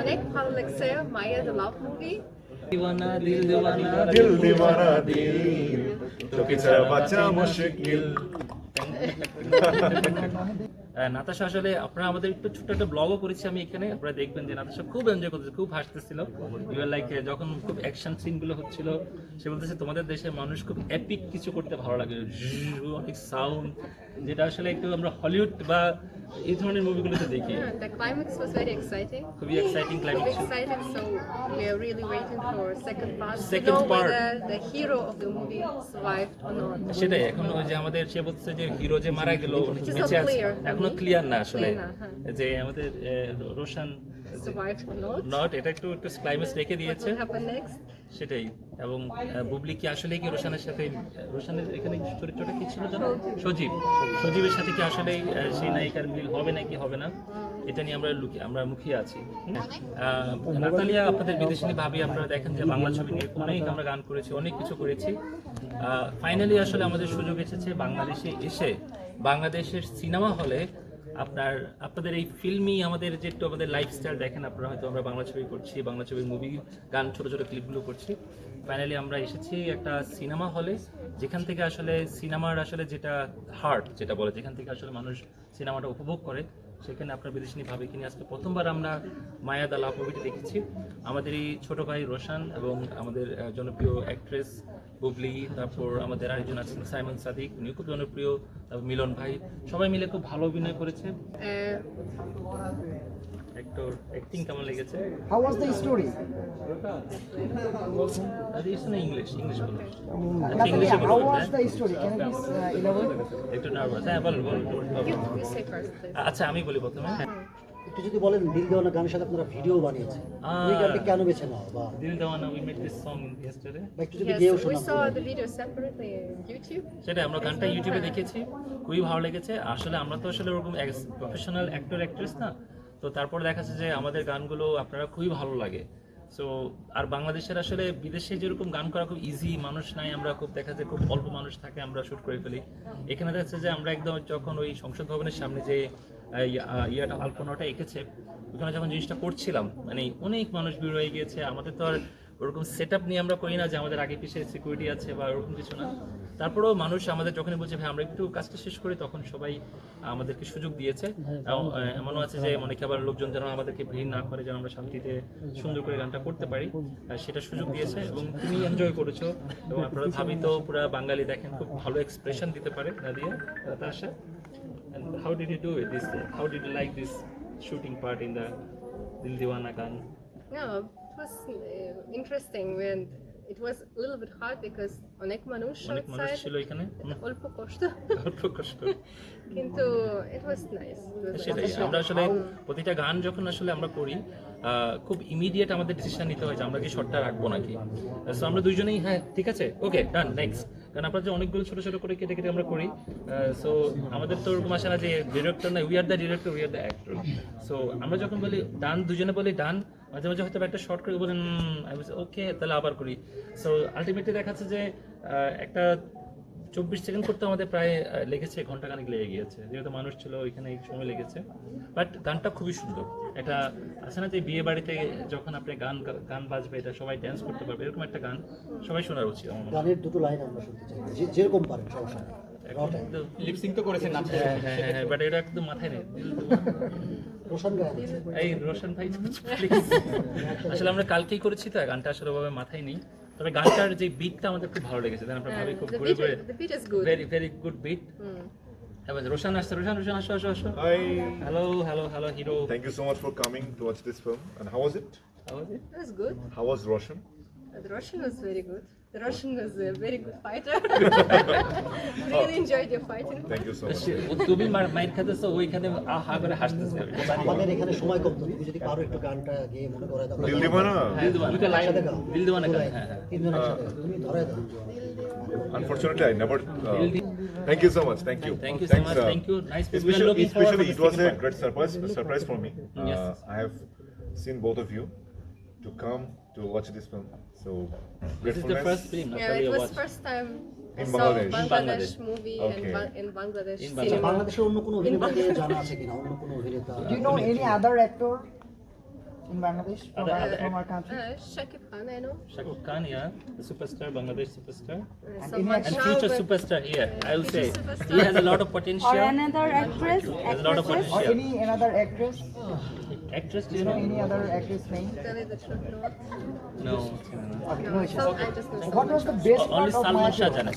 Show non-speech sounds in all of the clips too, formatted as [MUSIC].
অনেক ভালো লাগছে মাইয়া দ্য লাভ মুভি দিওয়ানা দিল দিওয়ানা দিল দিওয়ানা দিল তোকে ছাড়া বাঁচা মুশকিল। [LAUGHS] নাতাশা আসলে আপনারা আমাদের একটু ছোট্ট একটা ব্লগও করেছি আমি এখানে আপনারা দেখবেন যে নাতাশা খুব এনজয় করতেছে খুব হাসতেছিল ইউর লাইক যখন খুব অ্যাকশন সিনগুলো হচ্ছিল সে বলতেছে তোমাদের দেশের মানুষ খুব এপিক কিছু করতে ভালো লাগে অনেক সাউন্ড যেটা আসলে একটু আমরা হলিউড বা এই ধরনের মুভিগুলোতে দেখি. খুবই exciting are really waiting for second part Second to know part. whether the hero of the movie survived or not. সেটাই এখন ওই যে আমাদের সে বলছে যে হিরো যে মারা গেল বেঁচে আছে clear. এখনও ক্লিয়ার না আসলে। হ্যাঁ। যে আমাদের রোশান? নট এটা একটু একটু ক্লাইমেক্স রেখে দিয়েছে? সেটাই। এবং বুবলি কি আসলে কি রোশানের সাথে রোশানের এখানে চরিত্রটা কি ছিল জানো? সজীব। সজীবের সাথে কি আসলে সেই নায়িকার মিল হবে নাকি হবে না? এটা নিয়ে আমরা লুকি আমরা মুখিয়ে আছি। আহ, নাতালিয়া আপনাদের বিদেশিনী ভাবি আপনারা দেখেন যে বাংলা ছবি নিয়ে অনেক আমরা গান করেছি অনেক কিছু করেছি। ফাইনালি আসলে আমাদের সুযোগ এসেছে বাংলাদেশে এসে বাংলাদেশের সিনেমা হলে আপনার, আপনাদের এই ফিল্মই আমাদের যে একটু আমাদের লাইফস্টাইল দেখেন, আপনারা হয়তো আমরা বাংলা ছবি করছি, বাংলা ছবির মুভি গান, ছোট ছোট ক্লিপগুলো করছি। ফাইনালি আমরা এসেছি একটা সিনেমা হলে যেখান থেকে আসলে সিনেমার আসলে যেটা হার্ট যেটা বলে, যেখান থেকে আসলে মানুষ সিনেমাটা উপভোগ করে সেখানে আপনার বিদেশিনী ভাবে কিনে আজকে প্রথমবার আমরা মায়া দালা মুভিটি দেখেছি। আমাদের এই ছোট ভাই রোশান এবং আমাদের জনপ্রিয় অ্যাক্ট্রেস বুবলি তারপর আমাদের আরেকজন আছেন সাইমন সাদিক উনিও খুব জনপ্রিয় তারপর মিলন ভাই সবাই মিলে খুব ভালো অভিনয় করেছে। অ্যাক্টর অ্যাক্টিং কেমন লেগেছে? ইংলিশ ইংলিশ ইংলিশ বলুন। আচ্ছা, ইংলিশে please uh? একটু নার্ভাস হ্যাঁ. আচ্ছা আমি বলি। প্রথমে? একটু যদি বলেন দিল দেওয়ানা গানের সাথে আপনারা ভিডিও বানিয়েছেন। এই গানটি কেন বেছে নাও বা Dil Deewana we made this song yesterday বা একটু যদি গেয়েও we so the video separately YouTube সেটা আমরা গানটা ইউটিউবে দেখেছি খুবই ভালো লেগেছে। আসলে আমরা তো আসলে ওরকম প্রফেশনাল অ্যাক্টর অ্যাক্ট্রেস না। তো তারপর দেখা যাচ্ছে যে আমাদের গানগুলো আপনারা খুবই ভালো লাগে। সো আর বাংলাদেশের আসলে বিদেশে যেরকম গান করা খুব ইজি মানুষ নাই, আমরা খুব দেখা যায় খুব অল্প মানুষ থাকে, আমরা শুট করে ফেলি। এখানে দেখা যে আমরা একদম যখন ওই সংসদ ভবনের সামনে যে ইয়া- ইয়াটা, আলপনাটা এঁকেছে, ওখানে যখন জিনিসটা করছিলাম মানে অনেক মানুষ ভিড় হয়ে গিয়েছে, আমাদের তো আর ওরকম সেট নিয়ে আমরা করি না যে আমাদের আগে পিছিয়ে সিকিউরিটি আছে বা ওরকম কিছু না। তারপরেও মানুষ আমাদের যখনই বলছে ভাই আমরা একটু কাজটা শেষ করি তখন সবাই আমাদেরকে সুযোগ দিয়েছে। এবং, এমনও আছে যে অনেকে আবার লোকজন যেন আমাদেরকে ভিড় না করে যেন আমরা শান্তিতে সুন্দর করে গানটা করতে পারি সেটা সুযোগ দিয়েছে এবং তুমি এনজয় করেছ। এবং আপনারা [LAUGHS] ভাবি তো পুরো বাঙালি দেখেন খুব ভালো এক্সপ্রেশন দিতে পারে Nadia Natasha and how did you do it this? How did you like this shooting part in the Dil Diwana গান? No, it was uh, interesting when it was a little bit hard because অনেক মানুষ অনেক মানুষ ছিল এখানে। অল্প কষ্ট। [LAUGHS] অল্প কষ্ট। কিন্তু it was nice. It was সেটাই. আমরা আসলে প্রতিটা গান যখন আসলে আমরা করি খুব ইমিডিয়েট আমাদের ডিসিশন নিতে হয় যে আমরা কি শর্টটা রাখব নাকি। সো আমরা দুইজনেই হ্যাঁ ঠিক আছে ওকে ডান নেক্সট কারণ আমরা যে অনেকগুলো ছোট ছোট করে কেটে কেটে আমরা করি সো আমাদের তো ওরকম আসে না যে ডিরেক্টর না we are the director we are the actor so আমরা যখন বলি ডান, দুজনে বলি ডান, মাঝে মাঝে হয়তো একটা শর্ট করে বলেন ওকে তাহলে আবার করি। সো আলটিমেটলি দেখা যাচ্ছে যে একটা চব্বিশ সেকেন্ড করতে আমাদের প্রায় লেগেছে ঘণ্টা খানিক লেগে গিয়েছে। যেহেতু মানুষ ছিল ওইখানে সময় লেগেছে। বাট গানটা খুবই সুন্দর। এটা আছে না যে বিয়ে বাড়িতে যখন আপনি গান গান বাজবে এটা সবাই ড্যান্স করতে পারবে এরকম একটা গান সবাই শোনার উচিত আমার গানের দুটো লাইন আমরা শুনতে চাই। যেরকম পারেন সমস্যা লিপসিং তো করেছেন হ্যাঁ হ্যাঁ হ্যাঁ বাট এটা একদম মাথায় নেই। রোশন এই রোশন ভাই আসলে আমরা কালকেই করেছি তো গানটা আসলে ওভাবে মাথায় নেই। তবে গানটার যে বিটটা আমাদের খুব ভালো লেগেছে আমরা ভাবি খুব the, ঘুরে. Very very good beat Hmm. এবার আসছে রোশন রোশন আসো আসো আসো Hi. Hello hello hello hero Thank you so much for coming to watch this film. And how was it? How was it? It was good. How was Roshan? Uh, Russian was very good. The Russian was a very good fighter. really enjoyed your fighting. Thank you so much. তুমি মার- মাইর খাইতেছো ওইখানে আহা করে হাসতেছে আমাদের এখানে সময় কম তো তুমি যদি পারো একটু গানটা গিয়ে মনে করে দাও দিল দিওয়ানা দুটো লাইন একসাথে দিল দিওয়ানা গান হ্যাঁ হ্যাঁ তিনজন একসাথে তুমি ধরে দাও Unfortunately, I never. Uh, thank you so much. Thank you. Thank you so Thanks, much. uh, Thank you. Nice people. We are Especially, looking forward especially for it the was second a part. great surprise, a surprise for me. Uh, Yes. I have seen both of you to come to watch this film. So This is the gratefulness. first film Yeah, Natalia it was watched. first time I In saw Bangladesh. Bangladesh, In Bangladesh. movie Okay. and ba- in Bangladesh In আচ্ছা, cinema. বাংলাদেশের অন্য কোনো অভিনেতাকে জানা আছে কিনা অন্য কোনো অভিনেতা Do you know any other actor? in Bangladesh from, Other- our, other from our country? Uh, Shakib Khan, I know. Shakib Khan, yeah, the superstar, Bangladesh superstar, Uh, And Salman and Shah, future superstar here. I will say superstar. he has a lot of potential. Or another actress, There's a lot of actresses. Or any another actress? Actress, do you know any other actress name? Tell you the truth, no. No. Okay, no just know What was the best part of Salman Shah? জানে.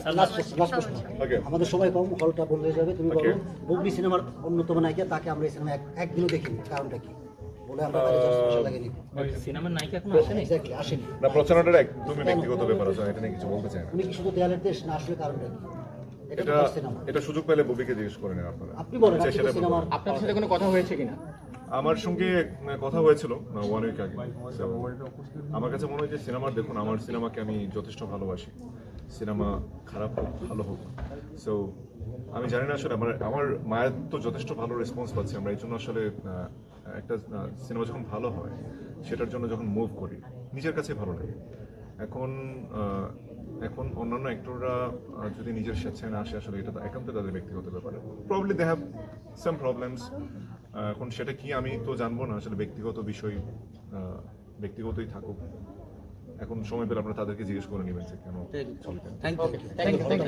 Okay. আমাদের সময় কম হলটা বন্ধ হয়ে যাবে তুমি বলো Okay. Bubly সিনেমার অন্যতম নায়িকা তাকে আমরা এই সিনেমা একদিনও দেখিনি কারণটা কি বলে আমরা বাইরে যাওয়ার স্পেশাল লাগেনি সিনেমার নায়িকা এখনও আসেনি? এক্স্যাক্টলি আসেনি। না প্রচারণাটার একদমই ব্যক্তিগত ব্যাপার আছে এটা নিয়ে কিছু বলতে চাই না। উনি কি শুধু দেয়ালের দেশ না আসলে কারণটা কি? এটা এটা ফার্স্ট সিনেমা? এটা সুযোগ পেলে ববিকে জিজ্ঞেস করে নেন আপনারা। আপনি বলেন আপনি সেটা তো সিনেমার বলব। আপনার সাথে কোনো কথা হয়েছে কিনা? আমার সঙ্গে কথা হয়েছিল ওয়ান উইক আগে আমার কাছে মনে হয় যে সিনেমার দেখুন আমার সিনেমাকে আমি যথেষ্ট ভালোবাসি। সিনেমা খারাপ হোক ভালো হোক। সো আমি জানি না আসলে আমার আমার মায়ের তো যথেষ্ট ভালো রেসপন্স পাচ্ছি আমরা এই জন্য আসলে একটা সিনেমা যখন ভালো হয় সেটার জন্য যখন মুভ করি নিজের কাছে ভালো লাগে। এখন এখন অন্যান্য অ্যাক্টররা যদি নিজের স্বেচ্ছায় না আসে আসলে এটা তো একান্ত তাদের ব্যক্তিগত ব্যাপার। Probably they have some problems এখন সেটা কি আমি তো জানব না আসলে ব্যক্তিগত বিষয় ব্যক্তিগতই থাকুক। এখন সময় পেলে আপনারা তাদেরকে জিজ্ঞেস করে নেবেন যে কেন থ্যাংক ইউ থ্যাংক